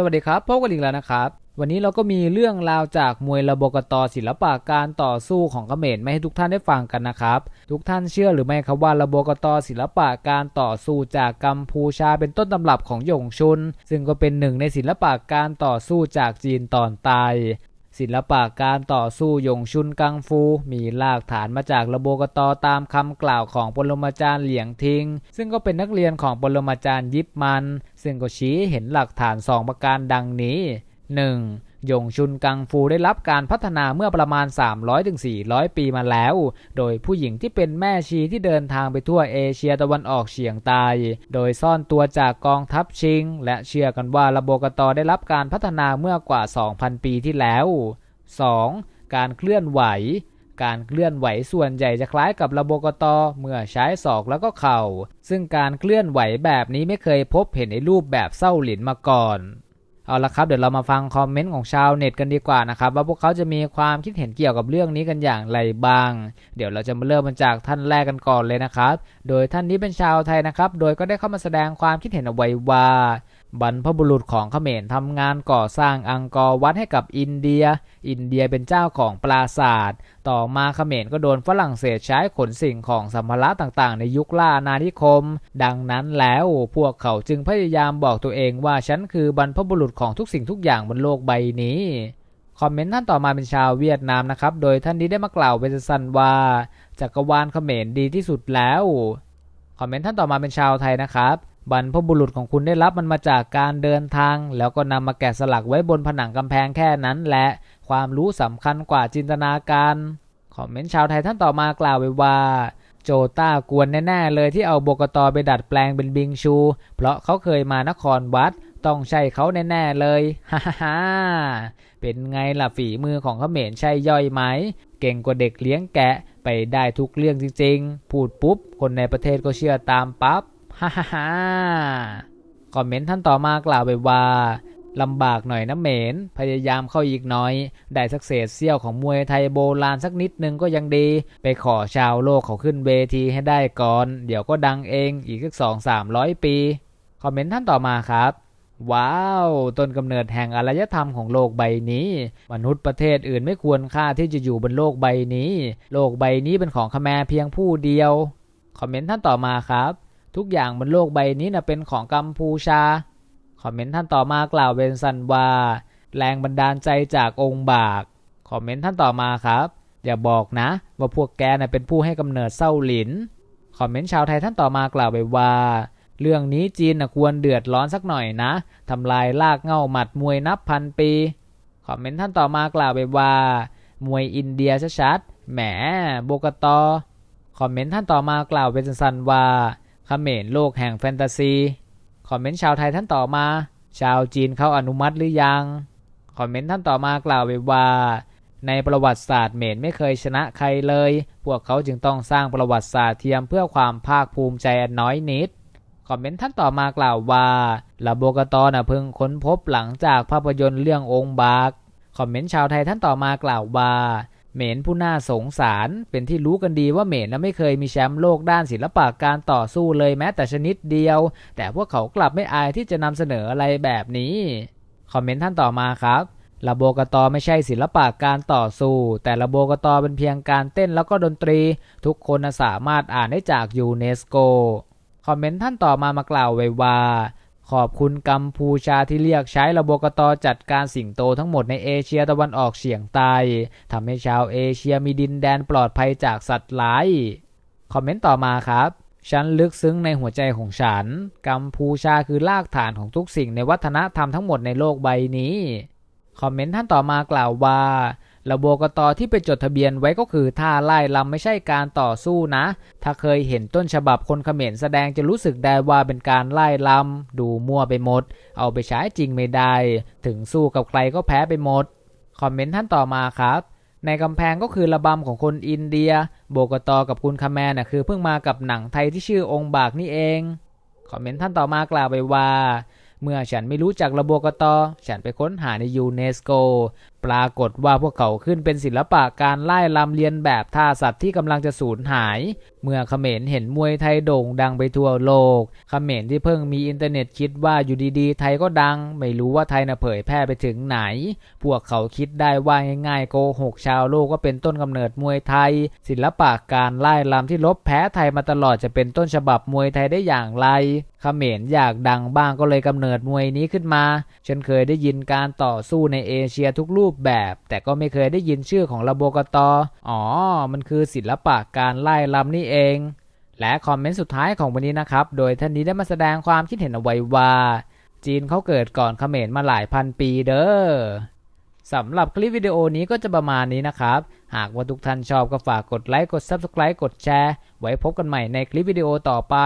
สวัสดีครับพบกันอีกแล้วนะครับ วันนี้เราก็มีเรื่องราวจากมวยระบกตศิลปะการต่อสู้ของเขมรมาให้ทุกท่านได้ฟังกันนะครับ ทุกท่านเชื่อหรือไม่ครับว่าระบบกตศิลปะการต่อสู้จากกัมพูชาเป็นต้นตำรับของหยงชุน ซึ่งก็เป็นหนึ่งในศิลปะการต่อสู้จากจีนตอนใต้ ศิลปะการต่อสู้หยงชุนกังฟู มีรากฐานมาจากระบบกตตามคำกล่าวของปรมาจารย์เหลียงทิง ซึ่งก็เป็นนักเรียนของปรมาจารย์ยิปมัน ซึ่งก็ชี้เห็นหลักฐานสองประการดังนี้ 1. ยงชุนกังฟูได้รับการพัฒนาเมื่อประมาณ 300-400 ปีมาแล้ว โดยผู้หญิงที่เป็นแม่ชีที่เดินทางไปทั่วเอเชียตะวันออกเฉียงใต้ โดยซ่อนตัวจากกองทัพชิง และเชื่อกันว่าระบบกตอได้รับการพัฒนาเมื่อกว่า 2,000 ปีที่แล้ว 2. การเคลื่อนไหว การเคลื่อนไหวส่วนใหญ่จะคล้ายกับระบบกตอเมื่อใช้ศอกแล้วก็เข่า ซึ่งการเคลื่อนไหวแบบนี้ไม่เคยพบเห็นในรูปแบบเส้าหลินมาก่อน เอาละครับเดี๋ยวเรามาฟังคอมเมนต์ของชาวเน็ตกันดีกว่านะครับว่าพวกเขาจะมีความคิดเห็นเกี่ยวกับเรื่องนี้กันอย่างไรบ้าง เดี๋ยวเราจะมาเริ่มมาจากท่านแรกกันก่อนเลยนะครับ โดยท่านนี้เป็นชาวไทยนะครับ โดยก็ได้เข้ามาแสดงความคิดเห็นเอาไว้ว่า บรรพบุรุษของเขมรทำงานก่อสร้างอังกอร์วัดให้กับอินเดีย อินเดียเป็นเจ้าของปราสาทต่อมาเขมรก็โดนฝรั่งเศสใช้ขนสิ่งของสัมภาระต่างๆ ในยุคล่าอาณานิคม ดังนั้นแล้วพวกเขาจึงพยายามบอกตัวเองว่าฉันคือบรรพบุรุษของทุกสิ่งทุกอย่างบนโลกใบนี้คอมเมนต์ท่านต่อมาเป็นชาวเวียดนามนะครับ โดยท่านนี้ได้มากล่าวเป็นสั้นว่าจักรวาลเขมรดีที่สุดแล้ว คอมเมนต์ท่านต่อมาเป็นชาวไทยนะครับ บรรพบุรุษของคุณได้รับมันมาจากการเดินทาง แล้วก็นำมาแกะสลักไว้บนผนังกำแพงแค่นั้นและ ความรู้สำคัญกว่าจินตนาการคอมเมนต์ชาวไทยท่านต่อมากล่าวไว้ว่า โจต้ากวนแน่ๆเลยที่เอาโบกตอไปดัดแปลงเป็นบิงชู เพราะเขาเคยมานครวัด ต้องใช่เขาแน่ๆเลยฮ่าฮ่าเป็นไงล่ะฝีมือของเขมรใช่ย่อยไหม เก่งกว่าเด็กเลี้ยงแกะไปได้ทุกเรื่องจริงๆ พูดปุ๊บ คนในประเทศก็เชื่อตามปั๊บ ฮ่าฮ่าฮ่าคอมเมนต์ท่านต่อมากล่าวไปว่าลำบากหน่อยนะเหมน พยายามเข้าอีกหน้อย ได้สักเศษเสี้ยวของมวยไทยโบราณสักนิดนึงก็ยังดี ไปขอชาวโลกเขาขึ้นเวทีให้ได้ก่อน เดี๋ยวก็ดังเองอีกสักสองสามร้อยปี คอมเมนต์ท่านต่อมาครับว้าว ต้นกำเนิดแห่งอารยธรรมของโลกใบนี้ มนุษย์ประเทศอื่นไม่ควรค่าที่จะอยู่บนโลกใบนี้ โลกใบนี้เป็นของขแมรเพียงผู้เดียว คอมเมนต์ท่านต่อมาครับ ทุกอย่างบนโลกใบนี้นะเป็นของกัมพูชา คอมเมนต์ท่านต่อมากล่าวเวนซันว่า แรงบันดาลใจจากองค์บาก คอมเมนต์ท่านต่อมาครับ อย่าบอกนะ ว่าพวกแกน่ะเป็นผู้ให้กำเนิดเศร้าหลิน คอมเมนต์ชาวไทยท่านต่อมากล่าวไปว่าเรื่องนี้จีนนะควรเดือดร้อนสักหน่อยนะ ทำลายลากเง่าหมัดมวยนับพันปี คอมเมนต์ท่านต่อมากล่าวไปว่า มวยอินเดียชัดๆ แหมโบกตอ คอมเมนต์ท่านต่อมากล่าวเป็นสั้นๆว่า เขมรโลกแห่งแฟนตาซี คอมเมนต์ชาวไทยท่านต่อมา ชาวจีนเขาอนุมัติหรือยัง คอมเมนต์ท่านต่อมากล่าวไว้ว่า ในประวัติศาสตร์เมนไม่เคยชนะใครเลย พวกเขาจึงต้องสร้างประวัติศาสตร์เทียมเพื่อความภาคภูมิใจอันน้อยนิด คอมเมนต์ท่านต่อมากล่าวว่าระโบกตอนะเพิ่งค้นพบหลังจากภาพยนตร์เรื่ององค์บาก คอมเมนต์ชาวไทยท่านต่อมากล่าวว่า เหมนผู้น่าสงสารเป็นที่รู้กันดีว่าเหมนนะไม่เคยมีแชมป์โลกด้านศิลปะการต่อสู้เลยแม้แต่ชนิดเดียว แต่พวกเขากลับไม่อายที่จะนำเสนออะไรแบบนี้ คอมเมนต์ท่านต่อมาครับระโบกตอไม่ใช่ศิลปะการต่อสู้ แต่ระโบกตอเป็นเพียงการเต้นแล้วก็ดนตรี ทุกคนสามารถอ่านได้จากยูเนสโก คอมเมนต์ท่านต่อมามากล่าวไว้ว่า ขอบคุณกัมพูชาที่เรียกใช้ระบบกตจัดการสิงโตทั้งหมดในเอเชียตะวันออกเฉียงใต้ทำให้ชาวเอเชียมีดินแดนปลอดภัยจากสัตว์ร้าย คอมเมนต์ต่อมาครับฉันลึกซึ้งในหัวใจของฉัน กัมพูชาคือรากฐานของทุกสิ่งในวัฒนธรรมทั้งหมดในโลกใบนี้ คอมเมนต์ท่านต่อมากล่าวว่า ระบบกตที่ไปจดทะเบียนไว้ก็คือท่าไล่ลำไม่ใช่การต่อสู้นะ ถ้าเคยเห็นต้นฉบับคนเขมรแสดงจะรู้สึกได้ว่าเป็นการไล่ลำดูมั่วไปหมด เอาไปใช้จริงไม่ได้ ถึงสู้กับใครก็แพ้ไปหมด คอมเมนต์ท่านต่อมาครับในกำแพงก็คือระบำของคนอินเดีย โบกตกับคุณคาแมนน่ะคือเพิ่งมากับหนังไทยที่ชื่อองค์บากนี่เอง คอมเมนต์ท่านต่อมากล่าวไปว่า เมื่อฉันไม่รู้จักระบบกตฉันไปค้นหาในยูเนสโกปรากฏว่าพวกเขาขึ้นเป็นศิลปะการไล่ลำเลียนแบบท่าสัตว์ที่กำลังจะสูญหาย เมื่อเขมรเห็นมวยไทยโด่งดังไปทั่วโลก เขมรที่เพิ่งมีอินเทอร์เน็ตคิดว่าอยู่ดีๆ ไทยก็ดัง ไม่รู้ว่าไทยน่ะเผยแพร่ไปถึงไหน พวกเขาคิดได้ว่าง่ายๆโกหกชาวโลกว่าเป็นต้นกำเนิดมวยไทย ศิลปะการไล่ลำที่ลบแพ้ไทยมาตลอดจะเป็นต้นฉบับมวยไทยได้อย่างไรเขมรอยากดังบ้างก็เลยกำเนิดมวยนี้ขึ้นมา ฉันเคยได้ยินการต่อสู้ในเอเชียทุกรูปแบบ แต่ก็ไม่เคยได้ยินชื่อของระโบกตออ๋อ มันคือศิลปะการไล่ลำนี่เอง และคอมเมนต์สุดท้ายของวันนี้นะครับ โดยท่านนี้ได้มาแสดงความคิดเห็นเอาไว้ว่า จีนเขาเกิดก่อนเขมรมาหลายพันปีเด้อสำหรับคลิปวิดีโอนี้ก็จะประมาณนี้นะครับ หากว่าทุกท่านชอบก็ฝากกดไลค์ กด Subscribe กดแชร์ ไว้พบกันใหม่ในคลิปวิดีโอต่อไป